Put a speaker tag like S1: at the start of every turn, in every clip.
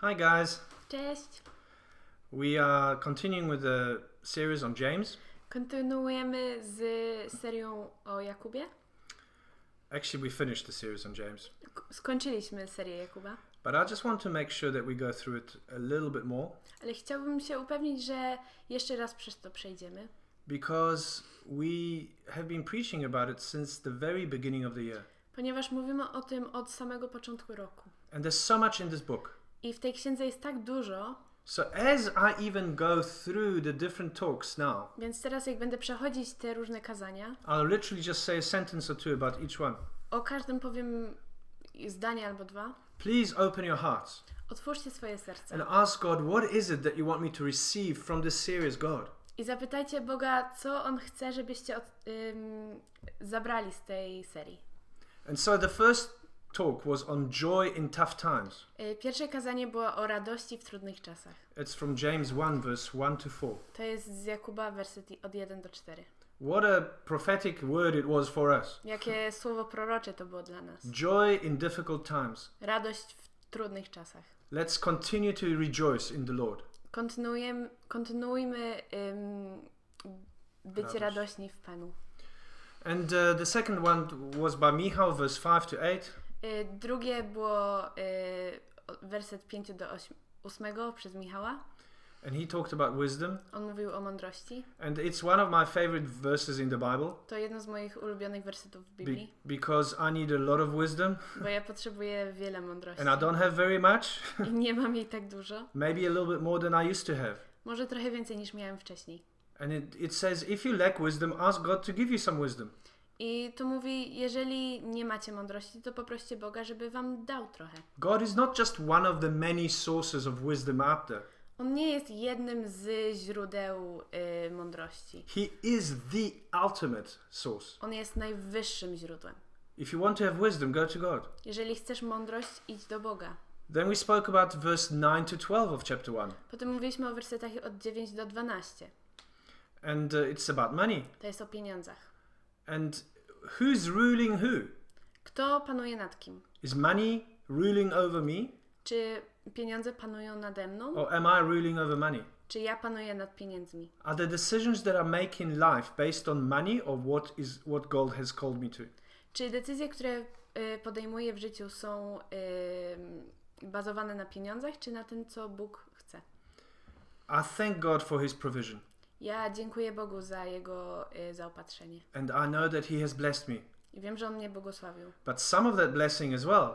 S1: Hi, guys.
S2: Cześć!
S1: We are continuing with the series on James.
S2: Kontynuujemy z serią o Jakubie.
S1: Actually, we finished the series on James.
S2: K- Skończyliśmy serię Jakuba,
S1: But I just want to make sure that we go through it a little bit more
S2: ale chciałbym się upewnić, że jeszcze raz przez to przejdziemy,
S1: because we have been preaching about it since the very beginning of the year.
S2: ponieważ mówimy o tym od samego początku roku.
S1: And there's so much in this book.
S2: I w tej księdze jest tak dużo,
S1: So, as I even go through the different talks now,
S2: więc teraz jak będę przechodzić te różne kazania,
S1: I'll literally just say a sentence or two about each one.
S2: o każdym powiem zdanie albo dwa.
S1: Please open your hearts
S2: Otwórzcie swoje serca
S1: and ask God, what is it that you want me to receive from this series, God?
S2: i zapytajcie Boga, co On chce, żebyście od, ym, zabrali z tej serii.
S1: And so the first talk was on joy in tough times.
S2: Y, Pierwsze kazanie było o radości w trudnych czasach.
S1: It's from James 1, verse 1 to 4.
S2: To jest z Jakuba werset od 1 do 4.
S1: What a prophetic word it was for us.
S2: Jakie słowo prorocze to było dla nas.
S1: Joy in difficult times.
S2: Radość w trudnych czasach.
S1: Let's continue to rejoice in the Lord.
S2: Kontynuujemy, kontynuujmy ym, być
S1: Radość.
S2: radośni w Panu.
S1: And uh, the second one was by Michal, verse 5 to 8.
S2: Y, drugie było y, werset 5 do 8 przez Michała.
S1: And he talked about wisdom.
S2: On mówił o mądrości.
S1: And it's one of my favorite verses in the Bible
S2: To jedno z moich ulubionych wersetów w
S1: be-
S2: Biblii,
S1: because I need a lot of wisdom
S2: bo ja potrzebuję wiele mądrości.
S1: and I don't have very much.
S2: I nie mam jej tak dużo.
S1: Maybe a little bit more than I used to have.
S2: Może trochę więcej niż miałem wcześniej.
S1: And it, it says, if you lack wisdom, ask God to give you some wisdom.
S2: I tu mówi, jeżeli nie macie mądrości, to poproście Boga, żeby wam dał trochę.
S1: God is not just one of the many sources of wisdom out there.
S2: On nie jest jednym z źródeł y, mądrości.
S1: He is the ultimate source.
S2: On jest najwyższym źródłem.
S1: If you want to have wisdom, go to God.
S2: Jeżeli chcesz mądrość, idź do Boga.
S1: Then we spoke about verse 9 to 12 of chapter 1.
S2: Potem mówiliśmy o wersetach od 9 do 12.
S1: And uh, it's about money.
S2: To jest o pieniądzach.
S1: And who's ruling who?
S2: Kto panuje nad kim?
S1: Is money ruling over me?
S2: Czy pieniądze panują nade mną?
S1: Or am I ruling over money?
S2: Czy ja panuję nad pieniędzmi?
S1: Are the decisions that I make in life based on money or what is what God has called me to?
S2: Czy decyzje, które y, podejmuję w życiu są y, bazowane na pieniądzach, czy na tym, co Bóg chce?
S1: I thank God for his provision.
S2: Ja dziękuję Bogu za Jego y, zaopatrzenie.
S1: And I know that he has blessed me.
S2: I wiem, że On mnie błogosławił.
S1: But some of that blessing as well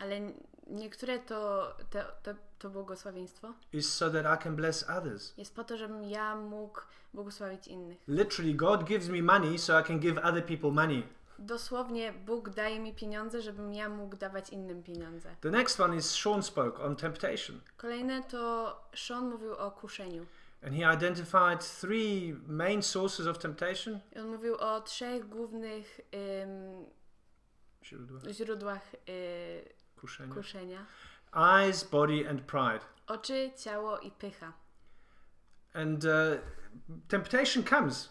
S2: Ale n- niektóre to, te, to błogosławieństwo
S1: is so that I can bless others.
S2: jest po to, żebym ja mógł błogosławić innych.
S1: Literally, God gives me money so I can give other people money.
S2: Dosłownie Bóg daje mi pieniądze, żebym ja mógł dawać innym pieniądze.
S1: The next one is Sean spoke on temptation.
S2: Kolejne to Sean mówił o kuszeniu.
S1: And he identified three main sources of temptation.
S2: I On mówił o trzech głównych ym, źródłach y,
S1: Kuszenia.
S2: kuszenia.
S1: Eyes, body, and pride.
S2: Oczy, ciało i pycha.
S1: And uh, temptation comes.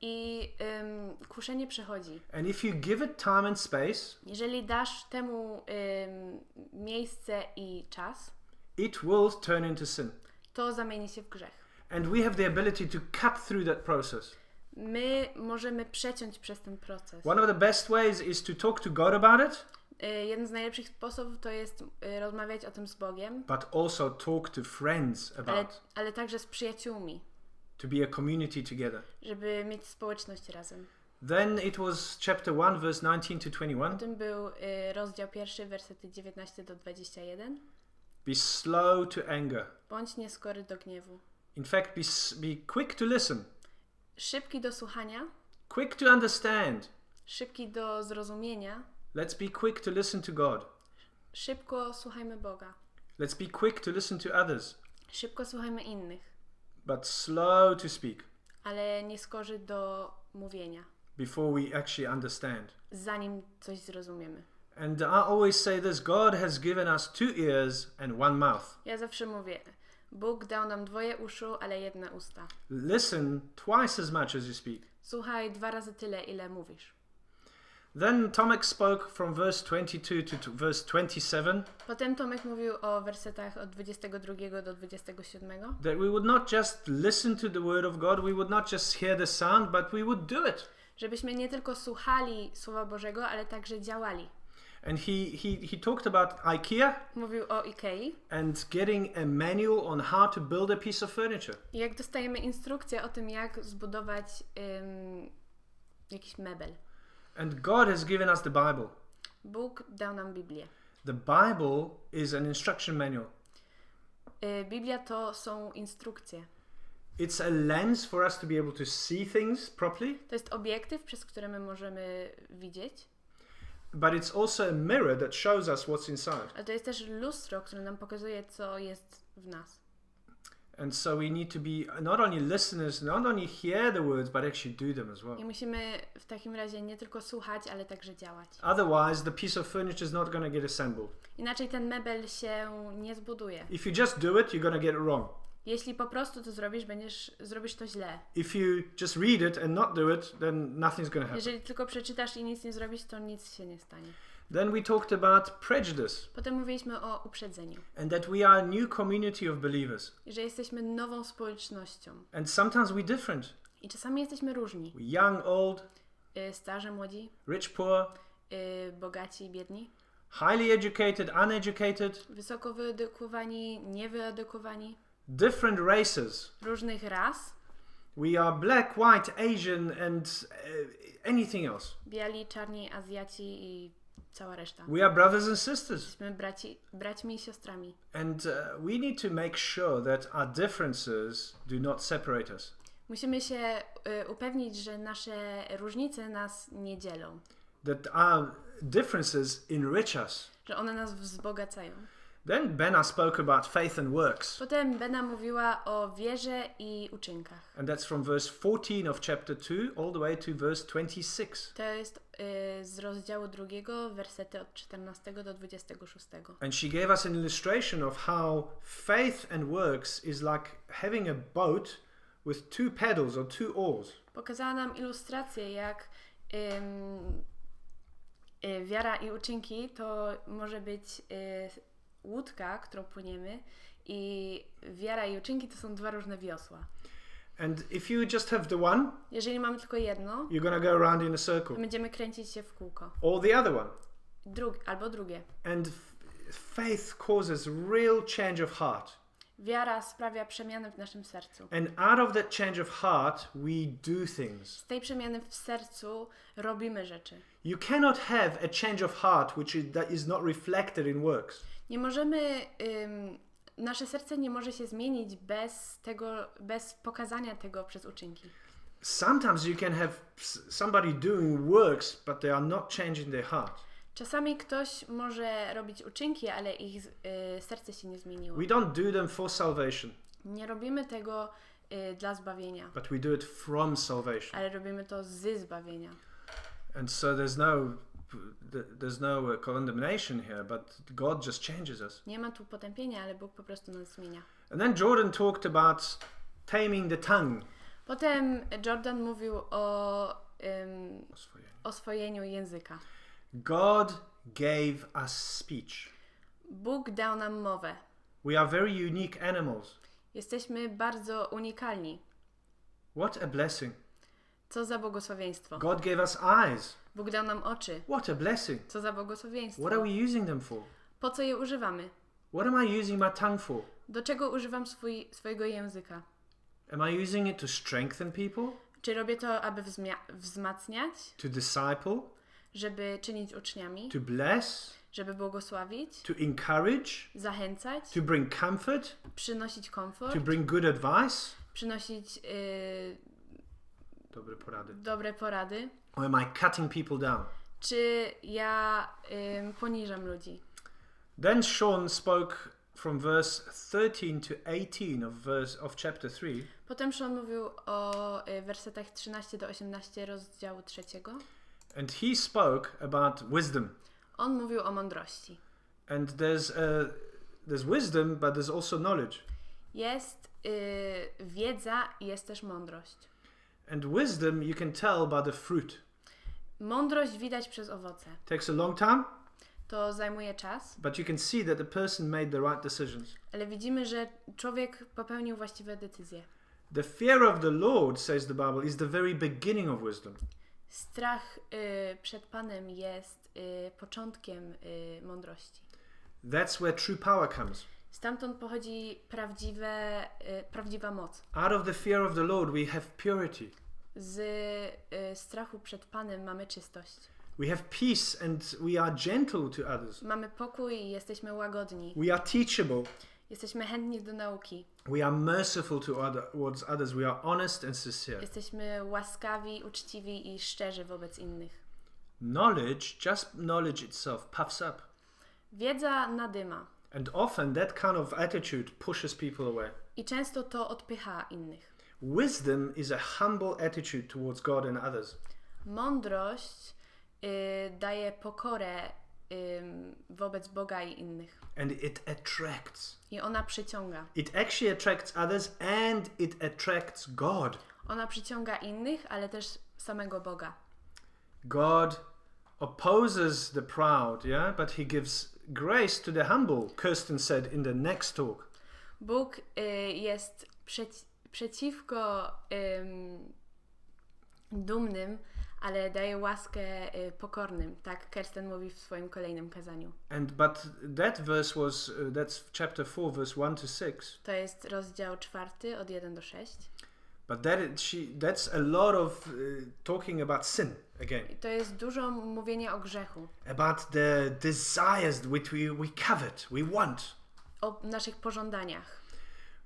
S2: I ym, kuszenie przychodzi.
S1: And if you give it time and space,
S2: Jeżeli dasz temu ym, miejsce i czas,
S1: it will turn into sin.
S2: to zamieni się w grzech.
S1: And we have the ability to cut through that process.
S2: My możemy przeciąć przez ten proces.
S1: One of the best ways is to talk to God about it,
S2: Y, Jeden z najlepszych sposobów to jest y, rozmawiać o tym z Bogiem,
S1: but also talk to friends
S2: ale,
S1: about
S2: ale także z przyjaciółmi,
S1: to be a community together.
S2: żeby mieć społeczność razem.
S1: Then it was chapter 1, verse 19 to 21.
S2: Potem był y, rozdział pierwszy, wersety 19 do 21.
S1: Be slow to anger.
S2: Bądź nieskory do gniewu.
S1: In fact, be, be quick to listen,
S2: Szybki do słuchania,
S1: quick to understand.
S2: szybki do zrozumienia.
S1: Let's be quick to listen to God.
S2: Szybko słuchajmy Boga.
S1: Let's be quick to listen to others,
S2: Szybko słuchajmy innych,
S1: but slow to speak
S2: ale nie skorzy do mówienia,
S1: before we actually understand.
S2: zanim coś zrozumiemy.
S1: And I always say this God has given us two ears and one mouth.
S2: Ja zawsze mówię, Bóg dał nam dwoje uszu, ale jedne usta.
S1: Listen twice as much as you speak.
S2: Słuchaj dwa razy tyle, ile mówisz.
S1: Then Tomek spoke from verse 22 to, verse 27
S2: Potem Tomek mówił o wersetach od 22 do 27,
S1: that we would not just listen to the word of God, we would not just hear the sound, but we would do it.
S2: żebyśmy nie tylko słuchali Słowa Bożego, ale także działali.
S1: And he, he, he talked about IKEA
S2: Mówił o Ikei
S1: and getting a manual on how to build a piece of furniture.
S2: i jak dostajemy instrukcję o tym, jak zbudować ym, jakiś mebel.
S1: And God has given us the Bible.
S2: Bóg dał nam Biblię.
S1: The Bible is an instruction manual.
S2: Y, Biblia to są instrukcje.
S1: It's a lens for us to be able to see things properly,
S2: To jest obiektyw, przez który my możemy widzieć,
S1: but it's also a mirror that shows us what's inside.
S2: ale to jest też lustro, które nam pokazuje, co jest w nas.
S1: And so we need to be not only listeners, not only hear the words, but actually do them as well.
S2: I musimy w takim razie nie tylko słuchać, ale także działać.
S1: Otherwise, the piece of furniture is not going to get assembled.
S2: Inaczej ten mebel się nie zbuduje.
S1: If you just do it, you're going to get it wrong.
S2: Jeśli po prostu to zrobisz, będziesz zrobisz to źle.
S1: If you just read it and not do it, then nothing's happen.
S2: Jeżeli tylko przeczytasz i nic nie zrobisz, to nic się nie stanie.
S1: Then we talked about prejudice
S2: Potem mówiliśmy o uprzedzeniu.
S1: and that we are a new community of believers.
S2: I że jesteśmy nową społecznością.
S1: And sometimes we're different.
S2: I czasami jesteśmy różni.
S1: We're young, old,
S2: Y, Starzy, młodzi,
S1: rich, poor,
S2: y, bogaci, biedni.
S1: highly educated, uneducated,
S2: Wysoko wyedukowani, niewyedukowani.
S1: Different races.
S2: Różnych ras.
S1: We are black, white, Asian, and uh, anything else.
S2: Biali, czarni, Azjaci i cała reszta.
S1: We are brothers and sisters.
S2: Jesteśmy braci, braćmi i siostrami.
S1: And uh, we need to make sure that our differences do not separate us.
S2: Musimy się y, upewnić, że nasze różnice nas nie dzielą.
S1: That our differences enrich us.
S2: Że one nas wzbogacają.
S1: Then Benna spoke about faith and works.
S2: Potem Bena mówiła o wierze i uczynkach.
S1: And that's from verse 14 of chapter 2 all the way to verse 26.
S2: To jest y, z rozdziału drugiego, wersety od 14 do 26.
S1: And she gave us an illustration of how faith and works is like having a boat with two paddles or two oars.
S2: Pokazała nam ilustrację, jak ym, y, wiara i uczynki to może być y, łódka, którą płyniemy i wiara i uczynki to są dwa różne wiosła.
S1: And if you just have the one,
S2: Jeżeli mamy tylko jedno,
S1: you're to go around in a circle,
S2: będziemy kręcić się w kółko.
S1: or the other one.
S2: Drug, albo drugie.
S1: And faith causes real change of heart.
S2: Wiara sprawia przemianę w naszym sercu.
S1: And out of that change of heart, we do things.
S2: Z tej przemiany w sercu robimy rzeczy.
S1: You cannot have a change of heart which is, that is not reflected in works.
S2: Nie możemy, ym, nasze serce nie może się zmienić bez tego, bez pokazania tego przez uczynki.
S1: Sometimes you can have somebody doing works, but they are not changing their heart.
S2: Czasami ktoś może robić uczynki, ale ich y, serce się nie zmieniło.
S1: We don't do them for salvation,
S2: Nie robimy tego y, dla zbawienia,
S1: but we do it from salvation.
S2: ale robimy to z zbawienia.
S1: And so there's no there's no uh, condemnation here, but God just changes us.
S2: Nie ma tu potępienia, ale Bóg po prostu nas zmienia.
S1: And then Jordan talked about taming the tongue.
S2: Potem Jordan mówił o ym, oswojeniu języka.
S1: God gave us speech.
S2: Bóg dał nam mowę.
S1: We are very unique animals.
S2: Jesteśmy bardzo unikalni.
S1: What a blessing.
S2: Co za błogosławieństwo.
S1: God gave us eyes.
S2: Bóg dał nam oczy.
S1: What a blessing.
S2: Co za błogosławieństwo.
S1: What are we using them for?
S2: Po co je używamy?
S1: What am I using my tongue for?
S2: Do czego używam swój, swojego języka?
S1: Am I using it to strengthen people,
S2: Czy robię to, aby wzmacniać,
S1: to disciple,
S2: żeby czynić uczniami,
S1: to bless,
S2: żeby błogosławić,
S1: to encourage,
S2: zachęcać,
S1: to bring comfort,
S2: przynosić komfort,
S1: to bring good advice?
S2: przynosić yy,
S1: Dobre porady.
S2: dobre porady?
S1: Or am I cutting people down?
S2: Czy ja ym, poniżam ludzi?
S1: Then Sean spoke from verse 13 to 18 of verse of chapter 3
S2: Potem Sean mówił o y, wersetach 13 do 18 rozdziału trzeciego.
S1: and he spoke about wisdom.
S2: On mówił o mądrości.
S1: And there's uh, there's wisdom but there's also knowledge.
S2: Jest y, wiedza i jest też mądrość.
S1: And wisdom you can tell by the fruit.
S2: Mądrość widać przez owoce.
S1: takes a long time,
S2: To zajmuje czas,
S1: but you can see that the person made the right decisions.
S2: ale widzimy, że człowiek popełnił właściwe decyzje.
S1: The fear of the Lord, says the Bible, is the very beginning of wisdom.
S2: Strach y, przed Panem jest y, początkiem y, mądrości.
S1: That's where true power comes.
S2: Stamtąd pochodzi prawdziwe, y, prawdziwa moc.
S1: Out of the fear of the Lord, we have purity.
S2: Z y, strachu przed Panem mamy czystość.
S1: We have peace and we are gentle to others.
S2: Mamy pokój i jesteśmy łagodni.
S1: We are teachable.
S2: Jesteśmy chętni do nauki.
S1: We are merciful to other, towards others. We are honest and sincere.
S2: Jesteśmy łaskawi, uczciwi i szczerzy wobec innych.
S1: Knowledge, just knowledge itself, puffs up.
S2: Wiedza nadyma
S1: And often that kind of attitude pushes people away.
S2: i często to odpycha innych.
S1: Wisdom is a humble attitude towards God and others.
S2: Mądrość y, daje pokorę ym, wobec Boga i innych.
S1: And it attracts.
S2: I ona przyciąga.
S1: It actually attracts others and it attracts God.
S2: Ona przyciąga innych, ale też samego Boga.
S1: God opposes the proud, yeah, but he gives grace to the humble, Kirsten said in the next talk.
S2: Bóg y, jest przeci- przeciwko ym, dumnym, ale daje łaskę y, pokornym. Tak Kersten mówi w swoim kolejnym kazaniu.
S1: And but that verse was uh, that's chapter 4 verse 1 to 6.
S2: To jest rozdział czwarty od 1 do 6.
S1: But that she that's a lot of uh, talking about sin again.
S2: I to jest dużo mówienia o grzechu,
S1: About the desires which we, we covet, we want.
S2: o naszych pożądaniach.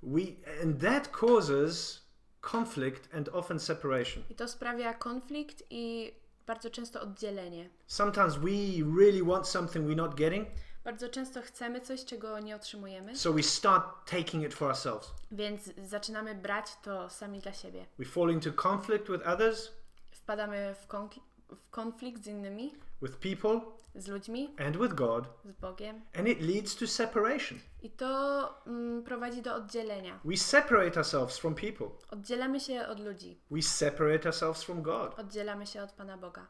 S1: We and that causes conflict and often separation.
S2: I to sprawia konflikt i bardzo często oddzielenie.
S1: Sometimes we really want something we're not getting,
S2: Bardzo często chcemy coś, czego nie otrzymujemy,
S1: so we start taking it for ourselves.
S2: więc zaczynamy brać to sami dla siebie.
S1: We fall into conflict with others,
S2: Wpadamy w, konk- w konflikt z innymi,
S1: with people,
S2: z ludźmi,
S1: and with God,
S2: z Bogiem.
S1: and it leads to separation.
S2: I to mm, prowadzi do oddzielenia.
S1: We separate ourselves from people.
S2: Oddzielamy się od ludzi,
S1: We separate ourselves from God.
S2: oddzielamy się od Pana Boga.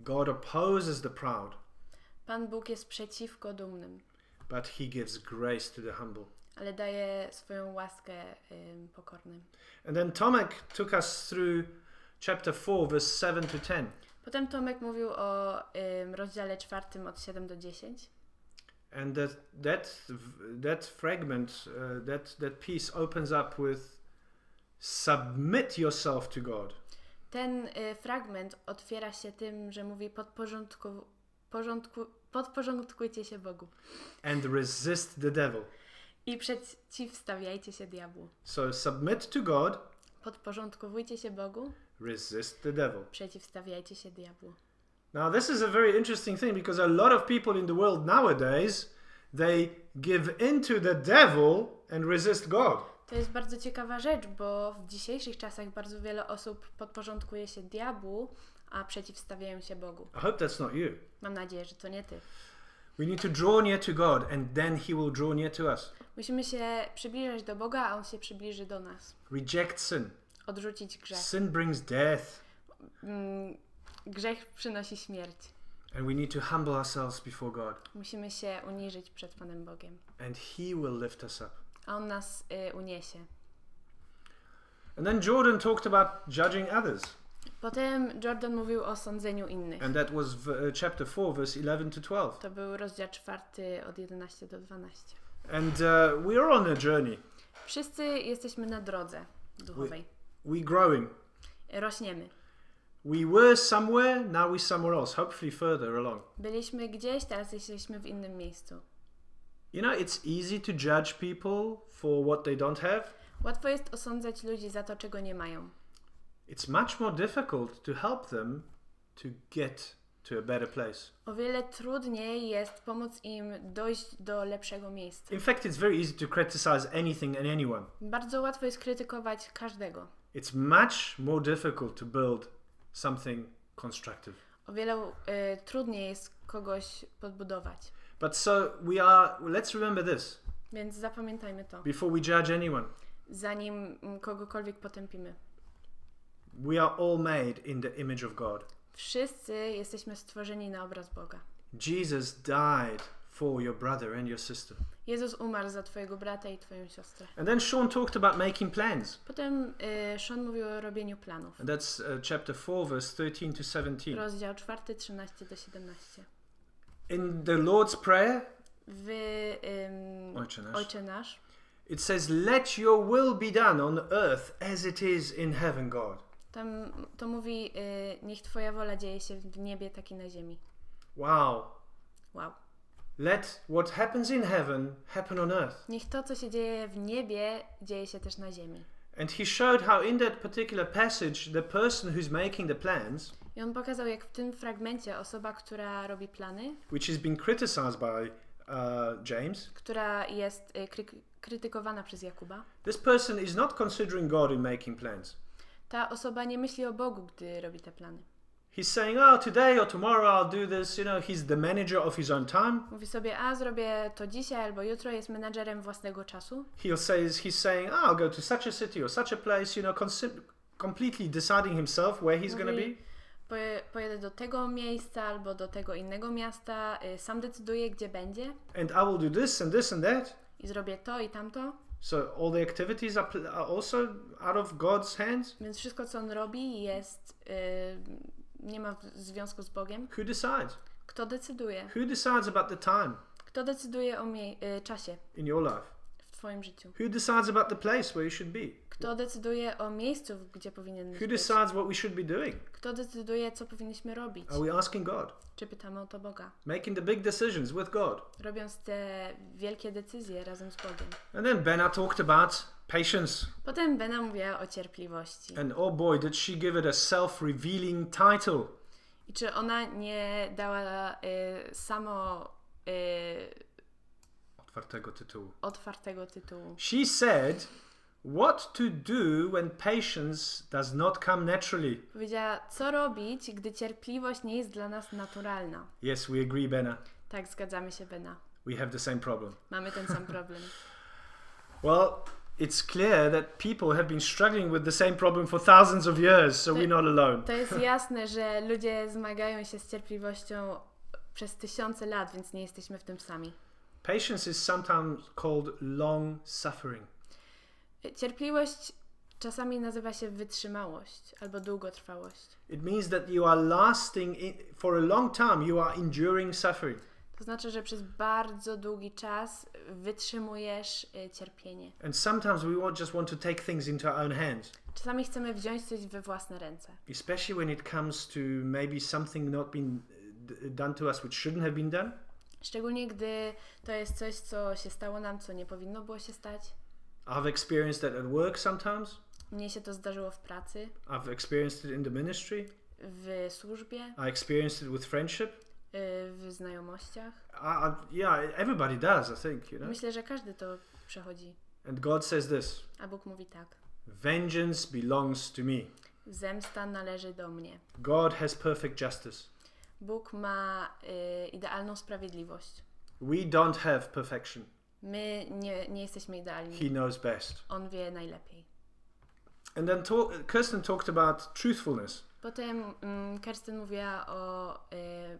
S1: God opposes the proud,
S2: Pan Bóg jest przeciwko dumnym,
S1: but he gives grace to the humble.
S2: ale daje swoją łaskę ym, pokornym.
S1: And then Tomek took us through chapter 4, verse 7 to 10.
S2: Potem Tomek mówił o ym, rozdziale czwartym od 7 do 10.
S1: And that, that, that fragment, uh, that, that piece opens up with submit yourself to God.
S2: Ten y, fragment otwiera się tym, że mówi podporządku, porządku, podporządkujcie się Bogu
S1: and resist the devil.
S2: i przeciwstawiajcie się diabłu.
S1: So submit to God,
S2: Podporządkowujcie się Bogu,
S1: resist the devil.
S2: przeciwstawiajcie się diabłu.
S1: Now this is a very interesting thing because a lot of people in the world nowadays they give into the devil and resist God.
S2: To jest bardzo ciekawa rzecz, bo w dzisiejszych czasach bardzo wiele osób podporządkuje się diabłu, a przeciwstawiają się Bogu.
S1: I hope that's not you.
S2: Mam nadzieję, że to nie ty.
S1: We need to draw near to God and then he will draw near to us.
S2: Musimy się przybliżać do Boga, a On się przybliży do nas.
S1: Reject sin.
S2: Odrzucić grzech.
S1: Sin brings death
S2: Mm, Grzech przynosi śmierć.
S1: and we need to humble ourselves before God
S2: Musimy się uniżyć przed Panem Bogiem,
S1: and he will lift us up.
S2: a On nas y, uniesie.
S1: And then Jordan talked about judging others
S2: Potem Jordan mówił o sądzeniu innych.
S1: and that was v- uh, chapter 4 verse 11 to 12.
S2: To był rozdział czwarty od 11 do 12.
S1: And uh, we are on a journey.
S2: Wszyscy jesteśmy na drodze duchowej.
S1: We growing.
S2: Rośniemy.
S1: We were somewhere, now we're somewhere else, hopefully further along.
S2: Byliśmy gdzieś, teraz jesteśmy w innym miejscu.
S1: You know, it's easy to judge people for what they don't have.
S2: Łatwo jest osądzać ludzi za to, czego nie mają.
S1: It's much more difficult to help them to get to a better place.
S2: O wiele trudniej jest pomóc im dojść do lepszego miejsca.
S1: In fact, it's very easy to criticize anything and anyone.
S2: Bardzo łatwo jest krytykować każdego.
S1: It's much more difficult to build something constructive.
S2: O wiele y, trudniej jest kogoś podbudować.
S1: But so we are, let's remember this
S2: Więc zapamiętajmy to,
S1: before we judge anyone.
S2: zanim kogokolwiek potępimy.
S1: We are all made in the image of God.
S2: Wszyscy jesteśmy stworzeni na obraz Boga.
S1: Jesus died for your brother and your sister.
S2: Jezus umarł za twojego brata i twoją siostrę.
S1: And then Sean talked about making plans.
S2: Potem y, Sean mówił o robieniu planów.
S1: And that's uh, chapter 4, verse 13 to 17.
S2: Rozdział 4, 13 do 17.
S1: In the Lord's Prayer,
S2: W ym,
S1: Ojcze nasz.
S2: Ojcze Nasz
S1: it says, Let your will be done on earth as it is in heaven, God.
S2: Tam to mówi y, niech twoja wola dzieje się w niebie, tak i na ziemi.
S1: Wow.
S2: Wow.
S1: Let what happens in heaven happen on earth.
S2: Niech to, co się dzieje w niebie, dzieje się też na ziemi.
S1: And he showed how, in that particular passage, the person who's making the plans,
S2: I on pokazał, jak w tym fragmencie osoba, która robi plany,
S1: which has been criticized by uh, James,
S2: która jest y, kry krytykowana przez Jakuba,
S1: this person is not considering God in making plans.
S2: Ta osoba nie myśli o Bogu, gdy robi te plany.
S1: He's saying, oh, today or tomorrow I'll do this. You know, he's the manager of his own time.
S2: Mówi sobie, a zrobię to dzisiaj albo jutro, jest menadżerem własnego czasu.
S1: He'll say, he's saying, oh, I'll go to such a city or such a place, you know, completely deciding himself where he's going to be.
S2: poje- pojedę do tego miejsca albo do tego innego miasta, y, sam decyduję, gdzie będzie
S1: And I will do this and this and that.
S2: I zrobię to i tamto.
S1: So all the activities are, also out of God's hands.
S2: Więc wszystko, co on robi, jest. y, nie ma w- związku z Bogiem.
S1: Who decides?
S2: Kto decyduje?
S1: Who decides about the time
S2: Kto decyduje o mie- y, czasie
S1: in your life?
S2: W Twoim życiu?
S1: Who decides about the place where you should be?
S2: Kto decyduje o miejscu, gdzie powinien
S1: Who
S2: być?
S1: decides what we should be doing?
S2: Kto decyduje, co powinniśmy robić?
S1: Are we asking God?
S2: Czy pytamy o to Boga?
S1: Making the big decisions with God.
S2: Robiąc te wielkie decyzje razem z Bogiem.
S1: And then Benna talked about patience.
S2: Potem Bena mówiła o cierpliwości.
S1: And oh boy, did she give it a self revealing title.
S2: I czy ona nie dała y, samo y,
S1: Otwartego tytułu.
S2: otwartego tytułu?
S1: She said, What to do when patience does not come naturally?
S2: Powiedziała, co robić, gdy cierpliwość nie jest dla nas naturalna.
S1: Yes, we agree, Benna.
S2: Tak, zgadzamy się, Bena.
S1: We have the same problem.
S2: Mamy ten sam problem.
S1: Well, it's clear that people have been struggling with the same problem for thousands of years, so we're not alone.
S2: To jest jasne, że ludzie zmagają się z cierpliwością przez tysiące lat, więc nie jesteśmy w tym sami.
S1: Patience is sometimes called long suffering.
S2: Cierpliwość czasami nazywa się wytrzymałość albo długotrwałość.
S1: It means that you are lasting in, for a long time, you are enduring suffering.
S2: To znaczy, że przez bardzo długi czas wytrzymujesz y, cierpienie.
S1: And sometimes we just want to take things into our own hands,
S2: Czasami chcemy wziąć coś we własne ręce.
S1: especially when it comes to maybe something not been uh, done to us which shouldn't have been done.
S2: Szczególnie gdy to jest coś, co się stało nam, co nie powinno było się stać.
S1: I've experienced that at work sometimes.
S2: Mnie się to zdarzyło w pracy,
S1: I've experienced it in the ministry.
S2: w służbie,
S1: I experienced it with friendship.
S2: y, w znajomościach.
S1: I, I, yeah, everybody does, I think, you know.
S2: Myślę, że każdy to przechodzi.
S1: And God says this
S2: A Bóg mówi tak.
S1: Vengeance belongs to me.
S2: Zemsta należy do mnie.
S1: God has perfect justice.
S2: Bóg ma y, idealną sprawiedliwość.
S1: We don't have perfection.
S2: My nie, nie jesteśmy idealni.
S1: He knows best.
S2: On wie najlepiej.
S1: And then talk, Kirsten talked about truthfulness.
S2: Potem mm, Kirsten mówiła o y,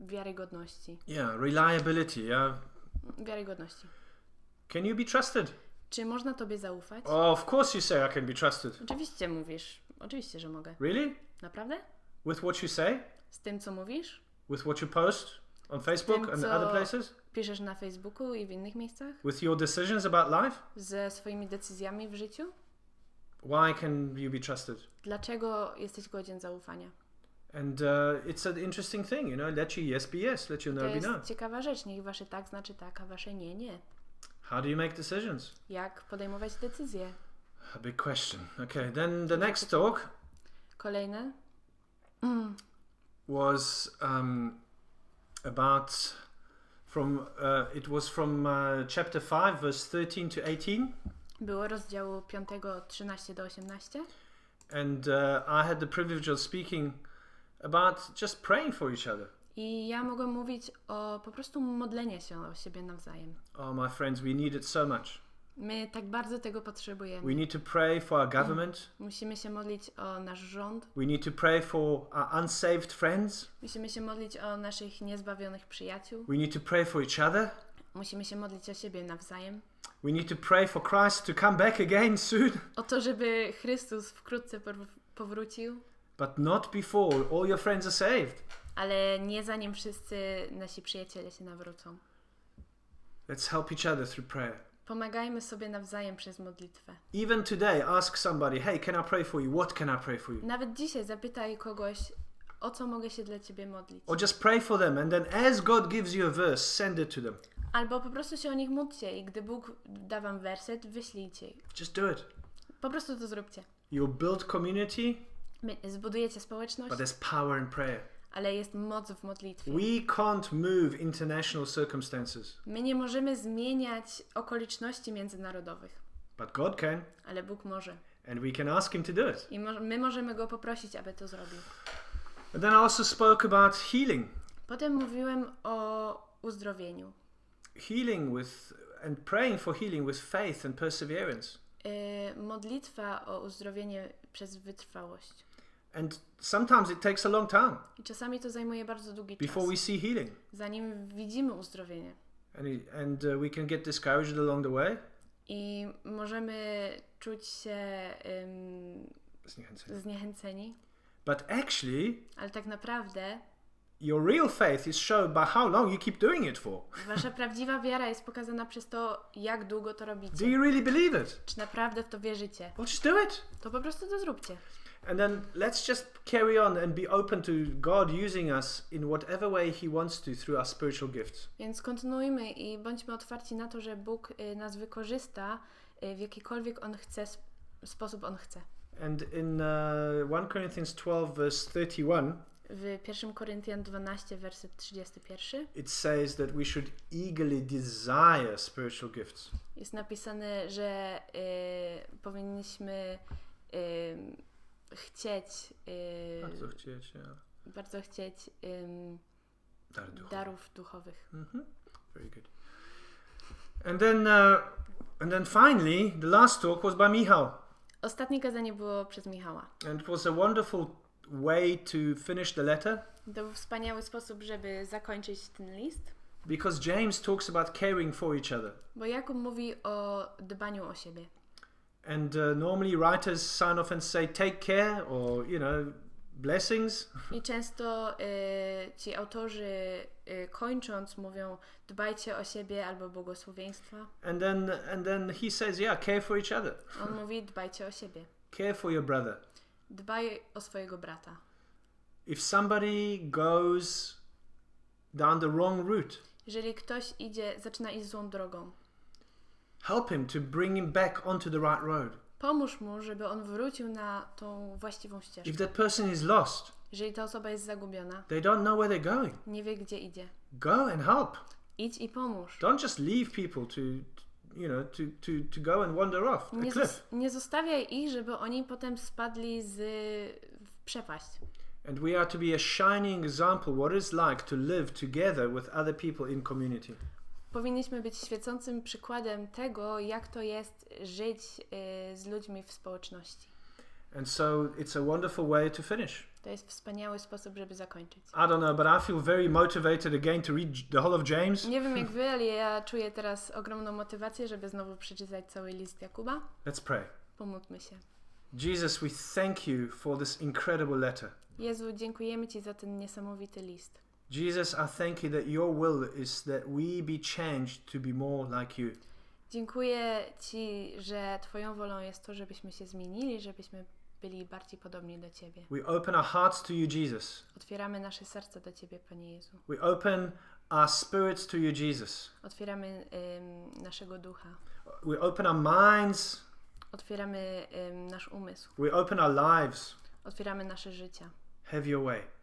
S2: wiarygodności.
S1: Yeah, reliability. Yeah.
S2: Wiarygodności.
S1: Can you be trusted?
S2: Czy można Tobie zaufać?
S1: Oh, of course you say I can be trusted.
S2: Oczywiście mówisz. Oczywiście, że mogę.
S1: Really?
S2: Naprawdę?
S1: With what you say?
S2: Z tym, co mówisz?
S1: With what you post on Facebook
S2: tym,
S1: and other places?
S2: Piszesz na Facebooku i w innych miejscach?
S1: With your decisions about life?
S2: Ze swoimi decyzjami w życiu?
S1: Why can you be trusted?
S2: Dlaczego jesteś godzien zaufania?
S1: And uh, it's an interesting thing, you know. Let your yes be yes, let your
S2: To
S1: no be
S2: jest
S1: no.
S2: ciekawa rzecz. Niech wasze tak znaczy tak, a wasze nie, nie.
S1: How do you make decisions?
S2: Jak podejmować decyzje?
S1: A big question. Okay, then the next talk
S2: Kolejne.
S1: was um, about from uh, it was from uh, chapter 5 verse 13 to 18
S2: Było rozdziału 5, 13 do 18.
S1: and uh, I had the privilege of speaking about just praying for each other.
S2: I ja mogłem mówić o po prostu modlenia się o siebie nawzajem.
S1: Oh my friends, we need it so much.
S2: My tak bardzo tego potrzebujemy.
S1: We need to pray for our government.
S2: Musimy się modlić o nasz rząd,
S1: We need to pray for our unsaved friends.
S2: musimy się modlić o naszych niezbawionych przyjaciół,
S1: We need to pray for each other.
S2: musimy się modlić o siebie nawzajem.
S1: We need to pray for Christ to come back again soon,
S2: O to, żeby Chrystus wkrótce powrócił,
S1: but not before all your friends are saved.
S2: ale nie zanim wszyscy nasi przyjaciele się nawrócą.
S1: Let's help each other through prayer.
S2: Pomagajmy sobie nawzajem przez modlitwę.
S1: Even today, ask somebody, hey, can I pray for you? What can I pray for you?
S2: Nawet dzisiaj zapytaj kogoś, o co mogę się dla ciebie modlić.
S1: Or just pray for them, and then as God gives you a verse, send it to them.
S2: Albo po prostu się o nich módlcie i gdy Bóg da wam werset, wyślijcie.
S1: Just do it.
S2: Po prostu to zróbcie.
S1: You'll build community,
S2: Zbudujecie społeczność,
S1: but there's power in prayer.
S2: Ale jest moc w modlitwie.
S1: We can't move international circumstances,
S2: My nie możemy zmieniać okoliczności międzynarodowych,
S1: but God can,
S2: ale Bóg może.
S1: and we can ask Him to do it.
S2: I mo- my możemy Go poprosić, aby to zrobił.
S1: And then I also spoke about healing.
S2: Potem mówiłem o uzdrowieniu.
S1: Healing with, and praying for healing with faith and perseverance.
S2: Yy, modlitwa o uzdrowienie przez wytrwałość.
S1: And sometimes it takes a long time
S2: I czasami to zajmuje bardzo długi
S1: before
S2: czas,
S1: we see healing.
S2: zanim widzimy uzdrowienie.
S1: And, it, and uh, we can get discouraged along the way.
S2: I możemy czuć się ym, zniechęceni,
S1: But actually,
S2: ale tak naprawdę
S1: your real faith is shown by how long you keep doing it for.
S2: wasza prawdziwa wiara jest pokazana przez to, jak długo to
S1: Do
S2: robicie.
S1: you really believe it?
S2: Czy naprawdę w to wierzycie?
S1: Well, just do it.
S2: To po prostu to zróbcie.
S1: And then let's just carry on and be open to God using us in whatever way He wants to through our spiritual gifts.
S2: Więc kontynuujmy i bądźmy otwarci na to, że Bóg y, nas wykorzysta y, w jakikolwiek On chce, sp- sposób On chce.
S1: And in uh, 1 Corinthians 12, verse 31,
S2: W 1 Koryntian 12, werset 31
S1: it says that we should eagerly desire spiritual gifts.
S2: jest napisane, że y, powinniśmy y, chcieć, y,
S1: Bardzo chcieć, yeah.
S2: bardzo chcieć
S1: Dar duchowy.
S2: darów duchowych.
S1: Mhm. Very good. And then, uh, and then finally, the last talk was by Michał.
S2: Ostatnie kazanie było przez Michała.
S1: And it was a wonderful way to finish the letter
S2: To był wspaniały sposób, żeby zakończyć ten list,
S1: because James talks about caring for each other.
S2: bo Jakub mówi o dbaniu o siebie.
S1: And uh, normally writers sign off and say, take care, or, you know, blessings.
S2: I często y, ci autorzy y, kończąc mówią dbajcie o siebie albo błogosławieństwa.
S1: And then, and then he says, yeah, care for each other.
S2: On mówi dbajcie o siebie.
S1: Care for your brother.
S2: Dbaj o swojego brata.
S1: If somebody goes down the wrong route,
S2: Jeżeli ktoś idzie, zaczyna iść złą drogą,
S1: help him to bring him back onto the right road.
S2: pomóż mu, żeby on wrócił na tą właściwą ścieżkę.
S1: If that person is lost,
S2: Jeżeli ta osoba jest zagubiona,
S1: they don't know where they're going.
S2: nie wie gdzie idzie,
S1: Go and help.
S2: idź i pomóż.
S1: Don't just leave people to, you know, to, to, to go and wander off
S2: Nie,
S1: cliff.
S2: nie zostawiaj ich, żeby oni potem spadli z, w przepaść.
S1: And we are to be a shining example what it's like to live together with other people in community.
S2: Powinniśmy być świecącym przykładem tego, jak to jest żyć y, z ludźmi w społeczności.
S1: And so it's a wonderful way to finish.
S2: To jest wspaniały sposób, żeby zakończyć.
S1: I don't know, but I feel very motivated again to read the whole of James.
S2: Nie wiem jak wy, ale ja czuję teraz ogromną motywację, żeby znowu przeczytać cały list Jakuba.
S1: Let's pray.
S2: Pomódlmy się.
S1: Jesus, we thank you for this incredible letter.
S2: Jezu, dziękujemy Ci za ten niesamowity list.
S1: Jesus, I thank you that your will is that we be changed to be more like you.
S2: Dziękuję Ci, że Twoją wolą jest to, żebyśmy się zmienili, żebyśmy byli bardziej podobni do Ciebie.
S1: We open our hearts to you, Jesus.
S2: Otwieramy nasze serce do Ciebie, Panie Jezu.
S1: We open our spirits to you, Jesus.
S2: Otwieramy ym, naszego ducha.
S1: We open our minds.
S2: Otwieramy ym, nasz umysł.
S1: We open our lives.
S2: Otwieramy nasze życia.
S1: Have your way.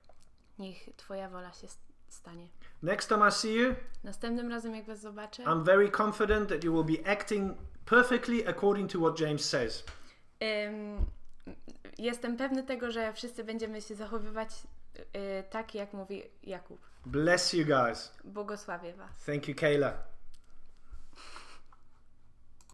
S2: Niech Twoja wola się stanie.
S1: Next time I see you,
S2: Następnym razem, jak Was zobaczę,
S1: I'm very confident that you will be acting perfectly according to what James says.
S2: ym, jestem pewny tego, że wszyscy będziemy się zachowywać y, tak, jak mówi Jakub.
S1: Bless you guys.
S2: Błogosławię Was.
S1: Thank you, Kayla.